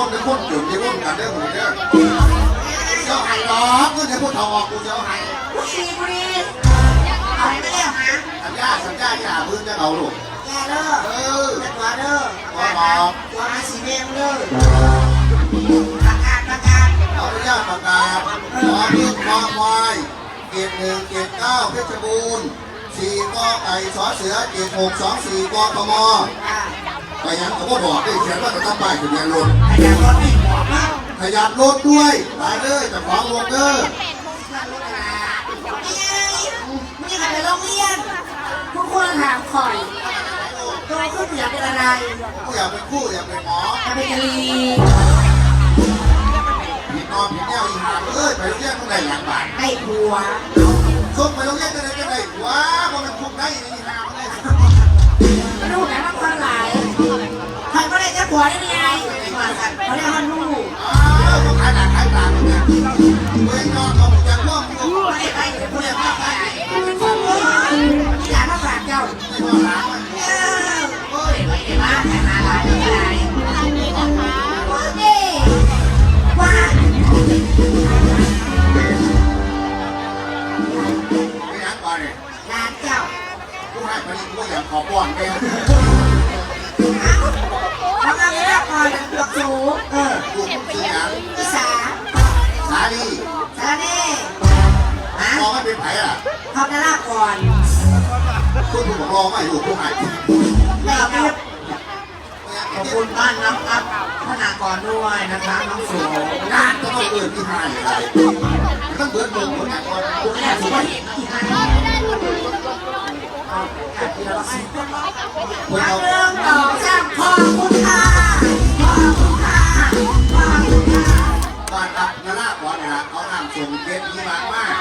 คนเดี๋ยวคนจุ่มเดี๋ยวคนกันเดี๋ยวหูเดี๋ยวเจ้าไห้อกก็จะพูดทองออกกูเจ้าไห้ผู้ชีบุรีเอาไปไม่ได้หาสัญญาสัญญาอย่าพื้นจะเอาลูกแกเด้อเออจะตัวเด้อตัวบอกตัวมาสีแดงเด้อประกาศประกาศขออนุญาตประกาศขอพึ่งควาควายเกียรติหนึ่งเกียรติเก้าเพชรบูรณ์สี่กอไก่สอเสือเกียรติหกสองสี่กอพมอ่ ไปยังเขาก็บอกด้วยเขียนว่าจะต้องป้ายทะเบียนรถขยันรถนี่หัวมากขยับรถด้วยไปเลยจะของรถเด้อมึงยังไปโรงเรียนทุกคนถามข่อยตัวขึ้นอยากเป็นอะไรผู้อยากเป็นคู่อยากเป็นหมอจะเป็นกะลีผิดนอนผิดแนวอีหาเอ้ยไปโรงเรียนต้องได้หลังบาทให้ผัวส่งไปโรงเรียนจะได้จะได้ว้าเพราะมันคุกได้ ขอป้อนแกแล้วก็มีละครตัวสูงเออกูมึงซื้อหยังอีสาสาลีสาเน่ฮะมองไม่เป็นไผ่ล่ะทำนาลาก่อนกูถูกรอไม่อยู่กูให้แล้วก็ขอบคุณบ้านน้ำครับพนากรด้วยนะคะน้องสูงงานก็ต้องเปิดที่ห้าอย่างไรต้องเปิดเปิดผลงานก่อนกูแม่แค่สุสุภาภาพ พอีกครั้งคนรัเอาเรื่องต่อสร้างพ่อคุณค่าพ่อคุณค่าพ่อคุณค่าบ้านอับนาลาก่อนเนี่ยเอาน้ำส่งเก็บที่มากมาก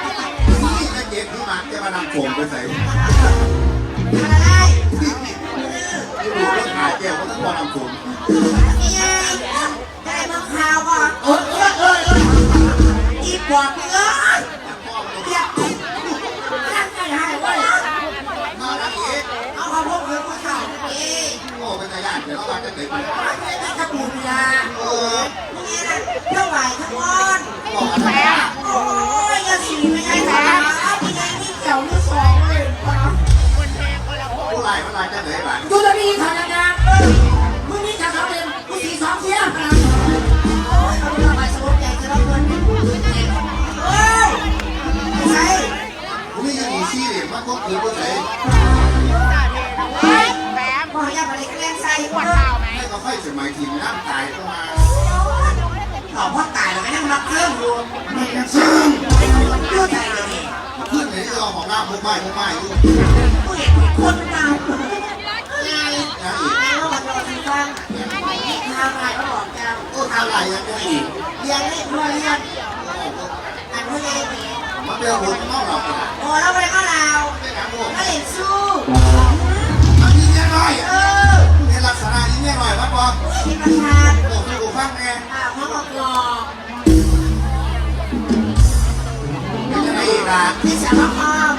นี่จะเก็บที่มากจะมานำส่งไปใส่อะไรที่ดูก็ขายแก้วก็ต้องมานำส่งยังได้เมื่อข่าวก่อนเออเออเออเอออีปอบเอ้ยเดี๋ยวนั่งไม่ได้เว้ย มาแล้วอีก เอาเขาพวกเพื่อนผู้ชายเอง โอ้เป็น ไงย่านเดี๋ยวเราจะเก็บไปไม่กระปุกยาเออนี่นะเท่าไหร่ทั้งวันบอกอะไรโอ้ยยาสีไม่ใช่แผลที่ไงนี่เกี่ยวนี่สองเลยผู้ไรผู้ไรจะเหนื่อยบ้างดูตัวนี้ทำยังไงมึงนี่จะเขาเป็นผู้สีสองเสียโอ้ยเอาไปทำไมสรุปใหญ่จะรับเงินเฮ้ยไม่ใช่กูนี้ยังมีซี่เลี่ยมากก็คือ ให้เขายสมัยทีมน้ำตายเข้ามาเอาพ่อตายแล้วไม่นั่งรับเครื่องอยู่ไม่กันซึ่งดูใจเลยนี่ขึ้นในเรื่องของน้ำมุกไม้มุกไม้อยู่ผู้เห็นคนเราไงนะอีกไงว่าวันเราถึงฟังทำอะไรก็บอกเจ้าก็ทำอะไรยังไงอีกเรียนเล่นด้วยเรียนอันนี้เลยมันเดือดหุ่นนอกเราโอ้แล้วไปก็เราไม่เห็นสู้อันนี้แน่นอยเออใน ษณะนี้แน่หน่อยว่าบอกที่ประธานโอ้คือกูฟังแน่อ่าพ่อบอกหลอกไม่จะได้อีกละที่สารพัด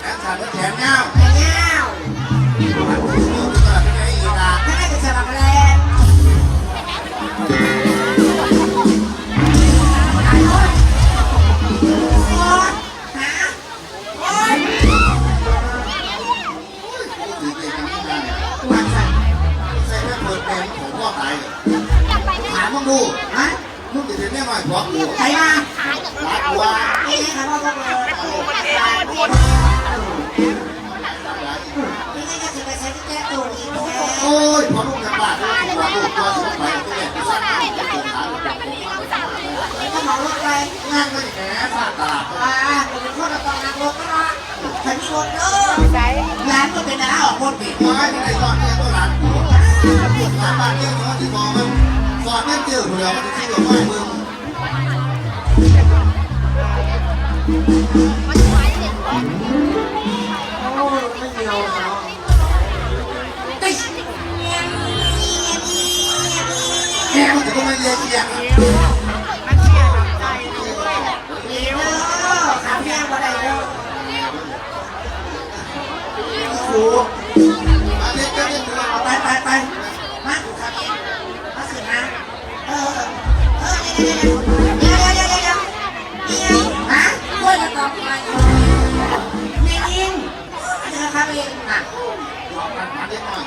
แขนสั่นแขนเงาไปเงี้ย มันจะต้องมาเยี่ยเกียร์เออขาเพียงกว่าใดเด้รูมาเล่นก็เล่นไปไปไปมาถูกขาเพียงมาสินะเออเดี๋ยวเดี๋ยวเดี๋ยวเดี๋ยวเดี๋ยวฮะกล้วยมาตอบไปแม่ยิงเจอครับเองอะขอกันมาเล็กน้อ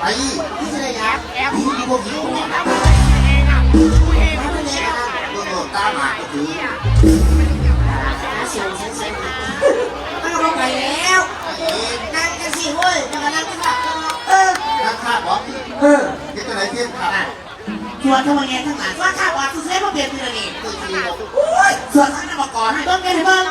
ยนับไปมานะนับไปที่ได้ยับผีที่พวกผีหัวไม่ได้นะเบิ่งโลดตาหมาถือเสียงเสียงเสียงมันก็ไปแล้วนั่งกันสิเว้ยนั่งกันนั่งกันเออนักฆ่าบอเออนี่ตัวไหนเทียนขาดชวนเข้ามาเงี้ยทั้งหลายว่าข้าววัดสุดเสียมาเปลี่ยนทีละนี่ตัวทีบอกโอ้ยส่วนท่านจะบอกก่อนให้ต้นกันให้บ้าง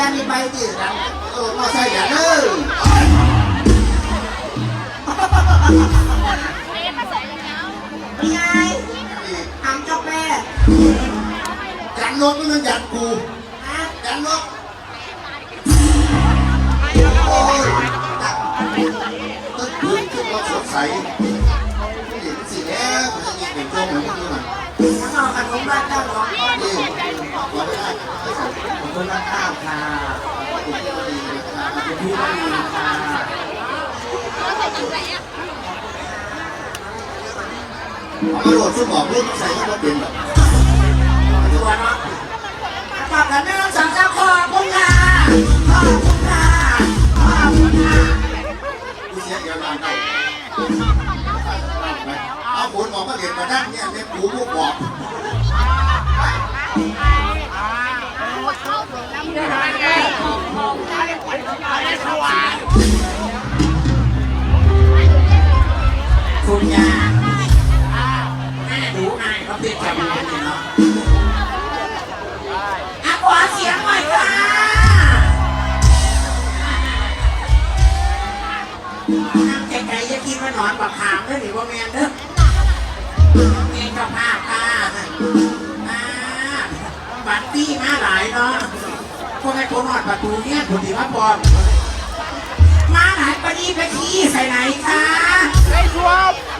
อาจารย์มีไปดิเออมาใส่ยันเออมีไงนี่ทำจบแม่ยันรถมันยันกูฮะยันรถโอ้ยตักตึ๊ดพื้นขึ้นรถสดใสเห็นสิ แล้วมันจะยิงเป็นโจมเหมือนที่มันทั้งนอนกันมบ้านเจ้าหลวงนี่เราไม่ได้ขอบคุณมากข้าวค่ะถุงที่ดีนะครับคุณพี่ค่ะเอามาโหลดซึ่งบอกเรื่องใส่ที่รถเป็นแบบ มาเรียนมาด้านเนี่ยเนี่ยกูพวกบอกคุณยาแม่ดูนายเขาเป็นจับมือเนาะอะขอเสียงหน่อยค่ะนั่งไกลๆจะคิดว่านอนปากขามได้อหรือว่าแมนเด้อ เองกับผ้าค่ะอ่าบัตรตี้มาหลายเนาะพวกไอ้คนนอดประตูเนี่ยคนที่มาปลอมมาหลายปนีไปขี้ใส่ไหนคะไอ้ชัวเ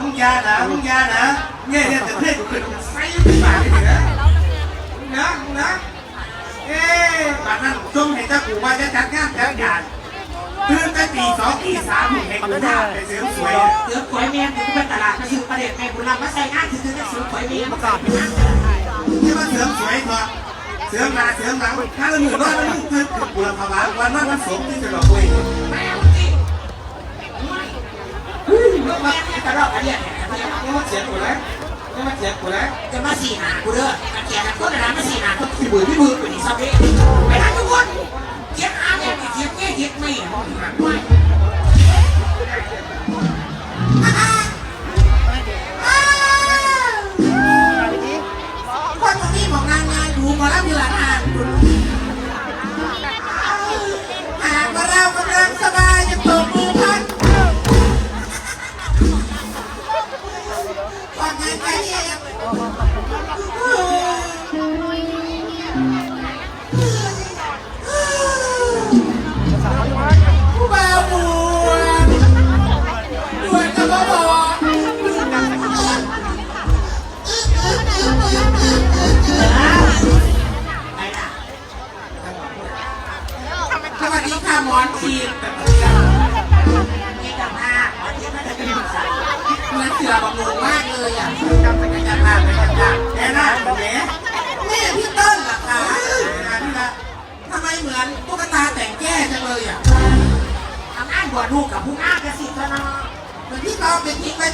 มึงยานะมึงยานะเนี่ยเนี่ยแต่เพื่อนกูขึ้นใส่ไปปากเลยนะมึงนะมึงนะเอ๊ะปากนั้นจงให้เจ้ากูว่าจะจัดงานจัดการตื่นแต่ตีสองตีสามมึงให้กูพาไปเสริมสวยเสือขวยเมียกูเป็นตลาดมาซื้อประเด็นแม่บุญรำมาใส่งานคือจะซื้อขวยเมียมาก่อนที่ว่าเสริมสวยพอะเสริมหนาเสริมหลังถ้าเราหนึ่งร้อยแล้วมึงคือบุรพาวะวันนั้นมันสมที่จะดอกคุ เฮ้ยแม่กระรอกกระเดียดเนี้ยนี่มันเสียกูแล้วเไม่มาเสียกูนะจะมาสี่หากูเด้อมาเสียกันคนนะมาสี่หาคนที่มือที่มือเป็นอีสับเองไปนะทุกคนเกียอาเนี่ยเกียแม่เกียไม่หอมหาด้วย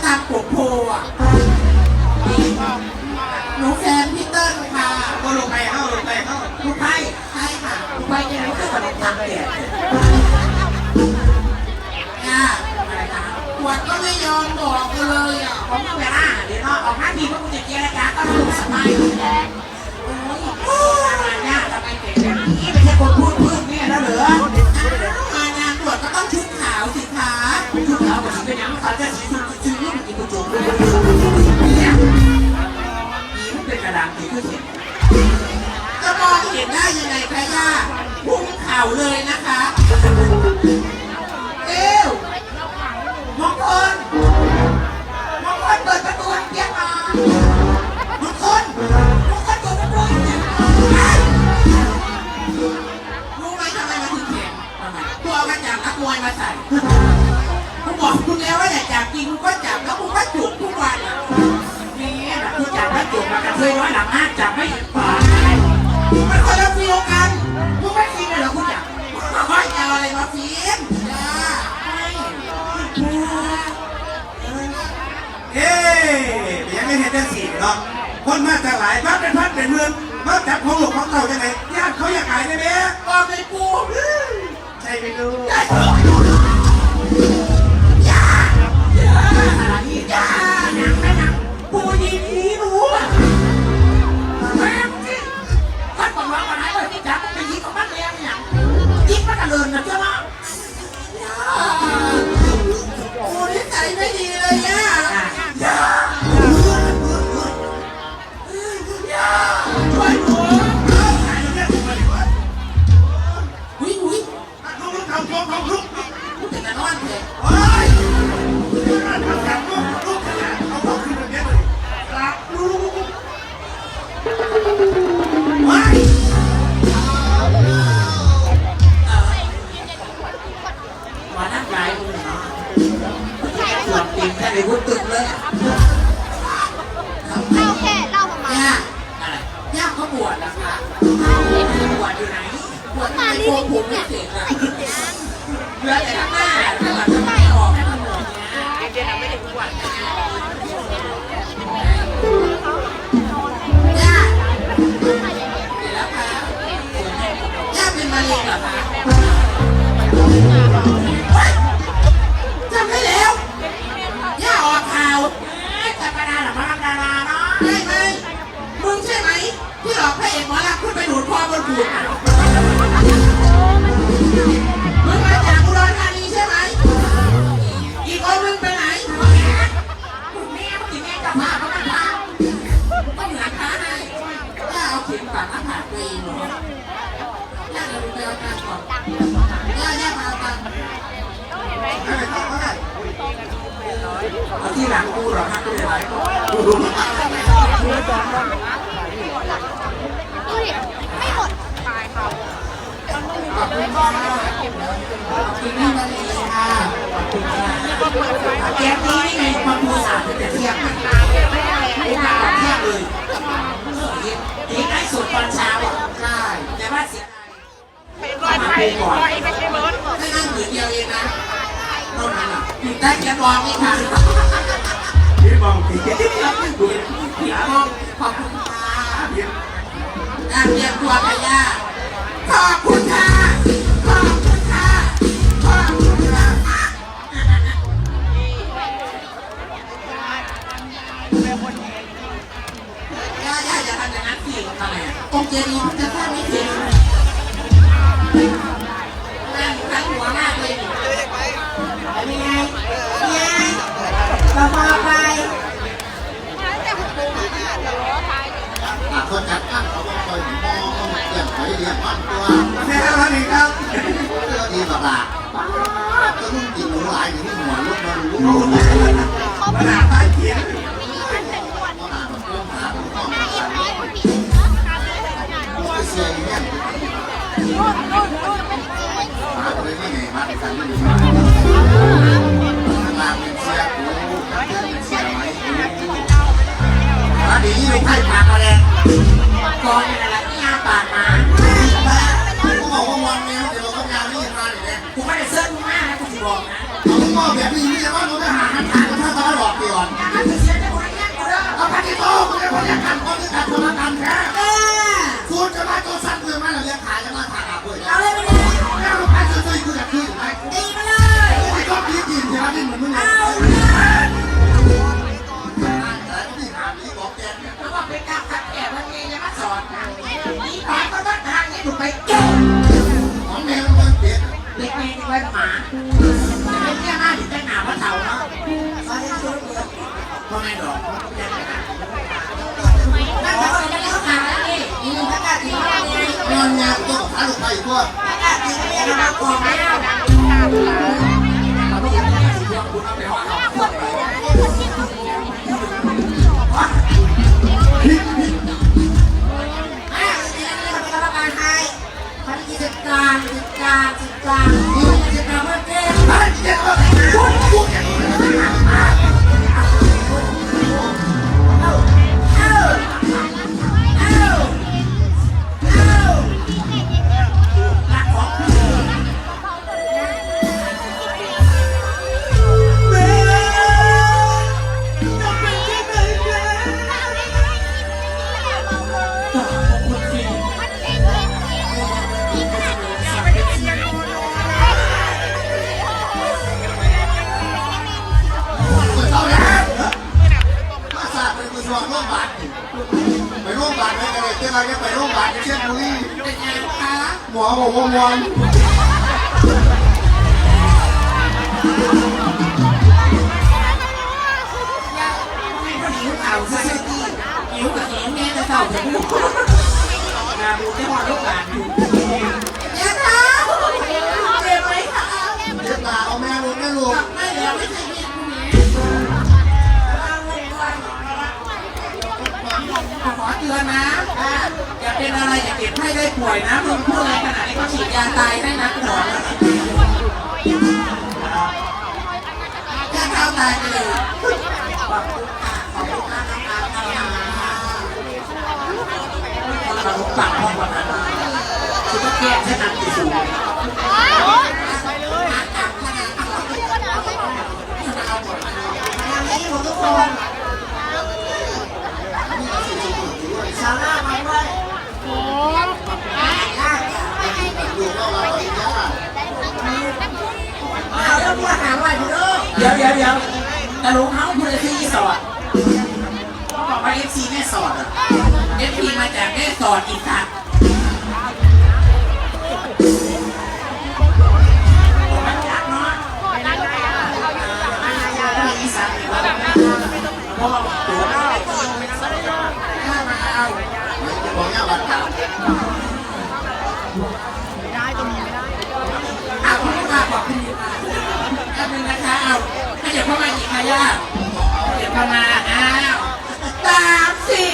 ตามปกโพอะ หนูแฟนพี่เติ้ลค่ะก็ลงไปเข้าลงไปเข้าลูกไพ่ใช่ค่ะลูกไพ่จะรู้สึกว่าเป็นทางเดียย่าอะไรนะขวดก็ไม่ยอมบอกเลยอะผมต้องเวลาเดี๋ยวเราออกมาทีพวกกูจะเจรจาก็รู้สบายอยู่แล้วโอ้ยทำงานยากทำไมเก่งแบบนี้ไม่ใช่คนพูดพื้นเนี่ยนะเหรอ ต้องชุดขาวสิคะชุดขาวกับสีเป็นยังเขาจะสีชุดชุดนี้มันกินกุจุกเนี่ยยิ้มเป็นกระดานสีคือเสียงจะมองเห็นได้ยังไงคะย่าพุ่งเข่าเลยนะคะเอวมงคลมงคลเปิดประตูให้เปียก มวยมาใส่กูบอกคุณแล้วว่าอย่าจับจริงกูก็จับแล้วกูก็จุกทุกวันอะนี่นะคือจับไม่จุกมากระเทยน้อยหลังห้าจับไม่เห็นปากมันคนละฟิวกันมึงไม่จริงเลยเหรอคุณจับค่อยจะเอาอะไรมาฟิลจ้าเอ๊ยังไม่เห็นได้สีเนาะคนมาจากหลายพันเป็นพันเป็นหมื่นมาจับของหลวงของเก่าจังไงญาติเขาอยากขายได้ไหมบอกเลยกู ใช่ไม่รู้อะไรนี่าหนังไม่หนังกูยิงผีหนูแม่งสิท่านบอกว่าวันไหนวันที่จับไปยิงของมันเลยเนี่ยยิงมันกระเดินนะเจ้าว่ากูนิสัยไม่ดีเลยย่าอย่า เอกหมอลำขึ้นไปดูดคอบนผูกมึงมาจากอุดรธานีใช่ไหมอีกคนมึงไปไหนแม่กินแม่กับพ่อเขาไม่พาต้องหาค้าให้ย่าเอาเข็มปักหน้าผากตัวเองเหรอย่าเดี๋ยวไปเอาตังค์ก่อนย่าย่ามาเอาตังค์อะไรต้องอะไรเอาที่หลังกูเหรอฮะกูเลยไร ดูดิไม่หมดทีนี้มาเลยค่ะแก๊ปนี้นี่ไงมาปูสาดจะเทียบกันกูมาเทียบเลยเห็นไอ้สดตอนเช้าอะใช่แต่ว่าเสียดายมาปูก่อนให้นั่งผืนเดียวเองนะโน่นนั่นน่ะอยู่ใต้แกนวางนี่ค่ะพี่มองผีกูผิดห้องขอบคุณค่ะ การเตรียมตัวค่ะย่าขอบคุณค่ะ ขอบคุณค่ะ ขอบคุณค่ะย่าย่าอย่าทำอย่างนั้นสิทำไมอะองค์เจดีจะสร้างไม่เสร็จนั่งทั้งหัวมากเลยนี่เป็นไงเป็นไงเราพาไป คนจัดตั้งเขาก็คอยมองเกี่ยมไปเรียกมันตัวแม่ครับนี่ครับเรื่องดีแบบละก็นุ่งกินหนูหลายอย่างนี้หัวลุกมาลุกโอ้ลุกโหมาขนาดใต้เขียนก็หาแบบก้มหาแบบก้มหาก็เสียอย่างเงี้ย อนงานตัวกับพาลูกไปทั่วกาตีมาเรียนี่เราเปห้องเราพวการาเป็นกรรมการให้ภารกิจจัดการการจัดการนี่จัดการ โรงพยาบาลไปโรงพยาบาลไปกันเลยเจ้าอะไรไปโรงพยาบาลเชียงบุรีเป็นไงคะหมอบอกว่ามวนไม่พอดีเต่าซะสักทีหิวกับแหงแม่จะเต่าจะพูดนาดูจะพอลูกหลานอยู่เนี่ยค่ะเจ็บไหมคะเจ้าตาเอาแม่ลูกแม่ลูกไม่เหลือไม่ใช่ เตือนนะอย่าเป็นอะไรอย่าเก็บให้ได้ป่วยนะมึงพูดอะไรขนาดนี้ก็ฉีดยาตายได้นะหนอนแค่เท้าตายไปเลยขอบคุณค่ะขอบคุณมากนะคะทำงานคนเราปากห้องวันนั้นคือก็แก้แค่นั้นที่สุดทำให้หมดทุกคน สาวหน้ามาด้วย ลูกเราเราปริญญา เอาแล้วมาหาว่าอยู่ด้วย เดี๋ยวเดี๋ยวเดี๋ยว แต่ลุงเขาพูดอะไรที่สอดบอกว่าเอฟซีแม่สอดอะเอฟซีมาจากแม่สอดอีสัตว์มันยักเนาะอีสัตว์พ่อตัวน้อยถ้ามาเอาบอกย่าบัตรขาวเอาคุณลูกค้าบอกคุณลูกค้าแป๊บนึงนะคะเอาถ้าเดี๋ยวเข้ายาอีกค่ะเดี๋ยวเข้ามาอ้าวสามสี่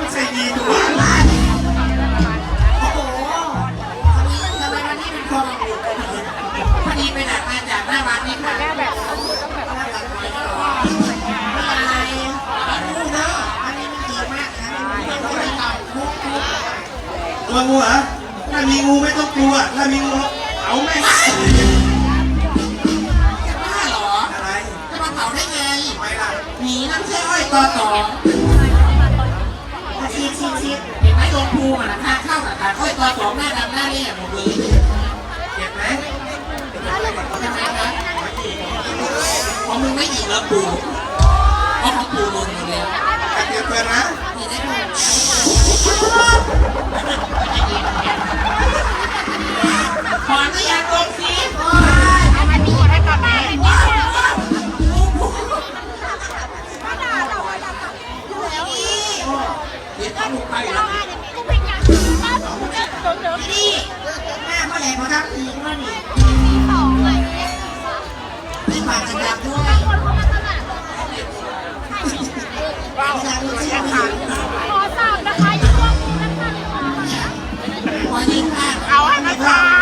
มันใส่ดีกว่าโอ้โหทำไมวันนี้เป็นคนอยู่พอดีไปดักมาจากหน้าวัดนี่ค่ะอะไรรู้เนอะอันนี้ดีมากนะมันไม่ต่ำมุกลัวงูเหรอถ้ามีงูไม่ต้องกลัว ถ้ามีงูเอาแม่งจะบ้าเหรอ อะไร จะมาเผาได้ไงไปล่ะหนีน้ำเชื่ออ้อยต่อต่อ ชีดชีดชีดเห็นไหมโดนภูมันนะทางเข้ากับทางอ้อยต่อต่อหน้าดำหน้าเรียบหมดเลยเก็บไหมใช่ไมคะของมึงไม่หยิบแล้วปูเพราะของปูโดนหมดแล้วเก็บเปินะนี่ได้ไหมขออนุญาตลงสิ น้าเมื่อไหร่พอทักทีว่านี่มีปากจะดับด้วยอยากดูเสียงค่ะขอยิงค่ะเอาให้มันขาด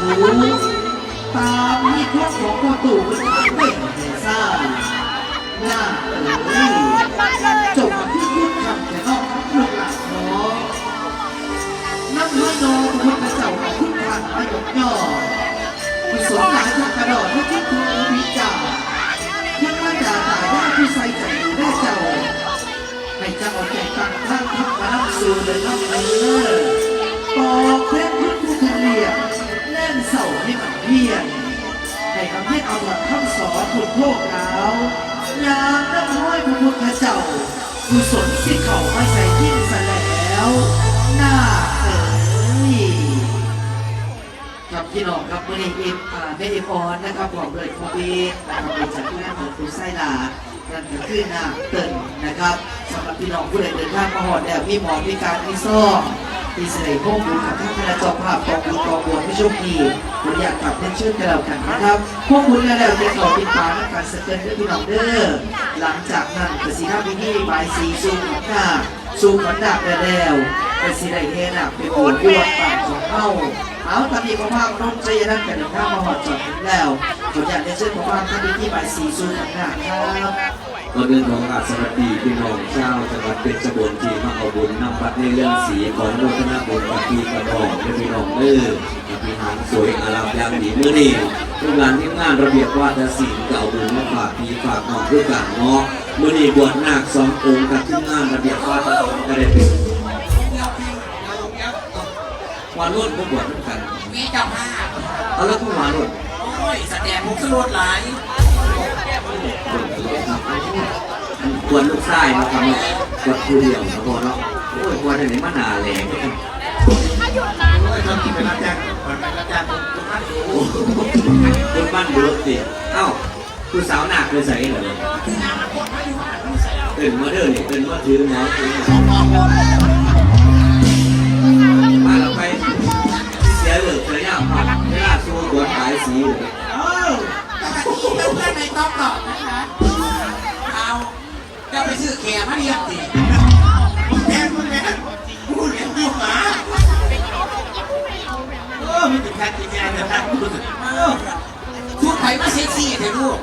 รูตามมีพวกของพ่อตู่เป็นขายเป็นเซ่าหน้าเอ๋ยจบที่พูดคำแต่นอกทั้งลูกหลานน้องนั่งให้นอนพุทธเจ้าของทุกทางมายกย่อกุศลหลายทางกระโดดให้คิดถึงวิจารยังมาด่าตายว่าผู้ใส่ใจอยู่เจ้าให้เจ้าเอาใจฟังท่านทักมานับสู่เลยน้ำเออปอกเคล็ดพื้นผู้เลียง น่นเสาให้มันเพียนให้คำให้เอาหลักคำสอนถูกโลกแล้วยามน้ำห้อยพระพุทธเจ้ากุศลสิเขาไม่ใส่ทิ้งซะแล้วหน้าเอ๋ยครับพี่น้องครับวันนี้เอฟอ่าแม่เอฟออนนะครับบอกเลยโควิดนะครับเป็นจากที่แม่ของคุณไส้ลานั่นก็คือหน้าเติ่นนะครับสำหรับพี่น้องผู้ใดเดินทางมาหอดแล้วมีหมอมีการมีซ่อม เสน่ห์พวกบุญกับท่านคณะเจอมภาพกองบุญกองบวชผู้โชคดีผมอยากกลับเล่นชื่อกันแล้วกันนะครับพวกคุณแล้วจะขอปิดปากและการสเกนด้วยพี่น้องเด้อหลังจากนั้นกสีหน้าพิธีบายสีซูมของหน้าซูมขวัญดาบแล้วเป็นสีได้เฮนักเป็นโอนด้วยปากของเฮาเอาตอนนี้ผมพาพนุ่มใจนั่นกันข้ามาหอดจอดถึงแล้วผมอยากได้เชิญผมพาท่านที่ที่บ่ายสีซูนของหน้าครับ ก็เรื่องของอาสวัสดีพี่น้องเจ้าจังหวัดเป็นจบุญที่มาเอาบุญนำบัตรในเรื่องสีของโมทนาบุญกับพี่กระดองและพี่น้องเด้อกับพี่หางสวยอารามยามดีเมื้อนี้ทุกงานที่งานระเบียบวาทศิลป์เก่าบุญมาฝากพี่ฝากน้องด้วยกันเนาะเมื้อนี้บวชนาคสององค์กับที่งานระเบียบวาทศิลป์ก็ได้เป็นวันรุ่นก็บวชเหมือนกันมีจ้าภาเอาแล้วทุกวันรุ่นโอ้ยแสดงมุกสลดหลาย ควรลูกไส้มาทำเนาะวัดผู้เดียวนะพ่อเนาะโอ้ยวันไหนมาหนาแรงโอ้ยทำกินเป็นรับจ้างก่อนไปรับจ้างคนคนนั้นโอ้คนบ้านเยอะสิเอ้าคุณสาวหนักเลยใส่เหรอตื่นมาเด้อเนี่ยตื่นมาถือหมอถือมอมาเราไปเสียเหลือเสียยากเวลาสู้ตัวขายสีเลย เพื่อนๆในต้องตอบนะคะเอาจะไปซื้อแขกมาเรียกสิแม่มึงแม่กูเลี้ยงดูหมาเออมันจะแค่กินแกงนะครับกูรู้สึกเออชุดไทยมาเซ็กซี่เถอะลูก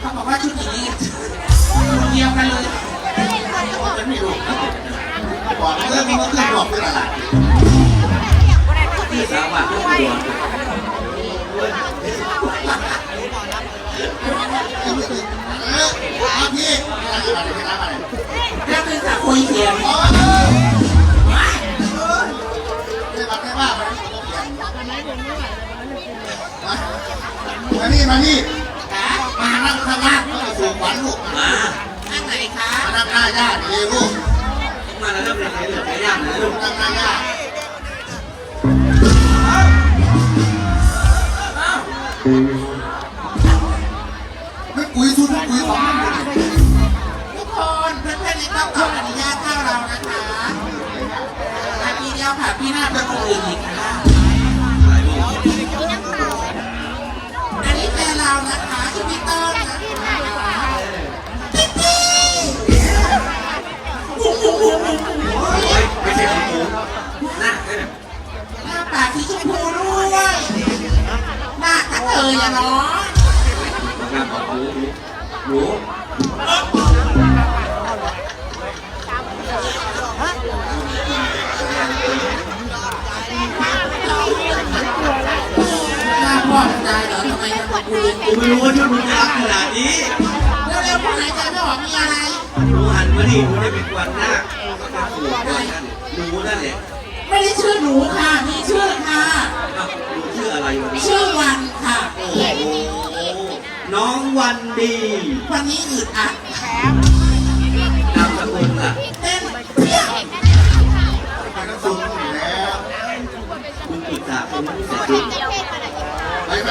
เขาบอกว่าชุดนี้เดียวกันเลยจะไม่รู้บอกเรื่อมันก็คือบอกเป็นอะไร คุยเสียงอ๋อไม่บัดไม่ว่านี่มานี่มานั่งข้างล่างสู่ขวัญลูกมานั่งไหนคะมานั่งหน้าญาติดีลูกมาแล้วเริ่มเลยเหลือเสียยากนะลูกนั่งหน้าญาติไม่ปุ๋ยชุดไม่ปุ๋ยของมัน ต้องขออนุญาตเข้าเรานะคะอาปีเดียวค่ะ พี่หน้าประตูอีกค่ะ กูเลยกูไม่รู้ว่าชุดมึงจะรักขนาดนี้เร็วๆผู้หายใจไม่ออกมีอะไรหนูหันมาดิหนูได้เป็นกวนหน้าก็จะผูกด้วยนั่นหนูนั่นแหละไม่ได้ชื่อหนูค่ะ มีชื่อค่ะอ้าวหนูชื่ออะไรวะเนี่ยชื่อวันค่ะ โอ้โหน้องวันดี วันนี้อึดอัด นามสกุลล่ะ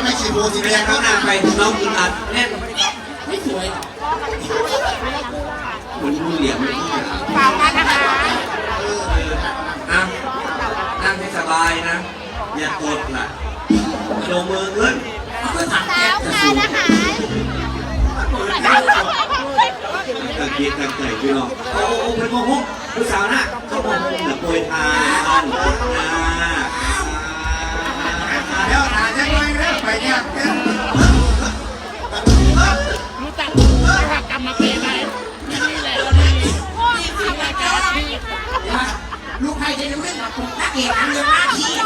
ไม่ฉีดโบสีไม่แดได้งข้างหน้าไปน้องอึดอัดแน่นไม่สวยเหมือนงูเหลี่ยมเลยที่ขาฝากกันะคะอะนั่งให้สบายนะ อย่ากดล่ะกระโดดมือขึ้นเอาไปถามแกจะสูงตั้งคิดตั้งใจพี่น้องโอ้โหเป็นโมโหผู้สาวน่ะเขาโมโหแบบโปรยทานนะเดี๋ยวถ่ายจะ ไปเรื่องไปเนี่ยเดี๋ยวลูกใครจะรู้เรื่องของนักเอกอันเรื่องหน้าที่เนี่ย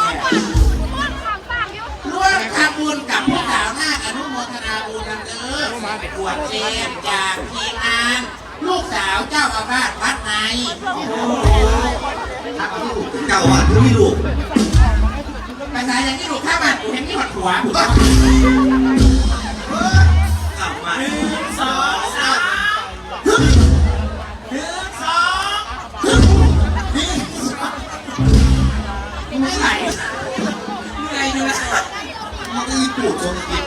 ร่วมทำบุญกับผู้สาวหน้าอนุโมทนาบุญกันเด้อบวชเจมจากทีมงานลูกสาวเจ้าอาวาสวัดไหนเก่าอะคือไม่รู้ภาษาอย่างนี้ลูกข้าบ้านกูเห็นที่ วกูกลับมาสองสามหนึ่งสองไม่ไหลเหนื่อยเหนื่อยมันก็อีปูดทรงคิด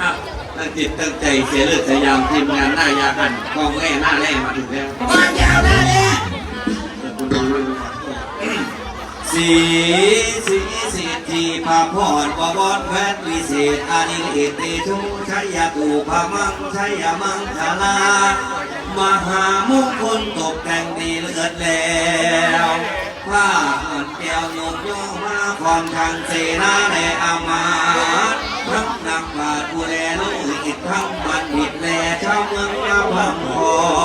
อะตั้งจิตตั้งใจเสียเลือดเสียยามทีมงานหน้ายาหันกองแง่หน้าแร่มาถึงแล้วบ้านยาวหน้าเล สีสีสีทีพาพรวบอนแพทย์วิเศษอานิเอเตชุชัยตูพามังชัยมังคลามหามงคลตกแต่งดีเลือดแล้วผ้าอ่อนแก้วโยกโยมาคอนทางเสนาแลอามาทั้งนักบาทผู้แลลูกอิดทั้งบัณฑิตแลชาวเมืองมาพังพอ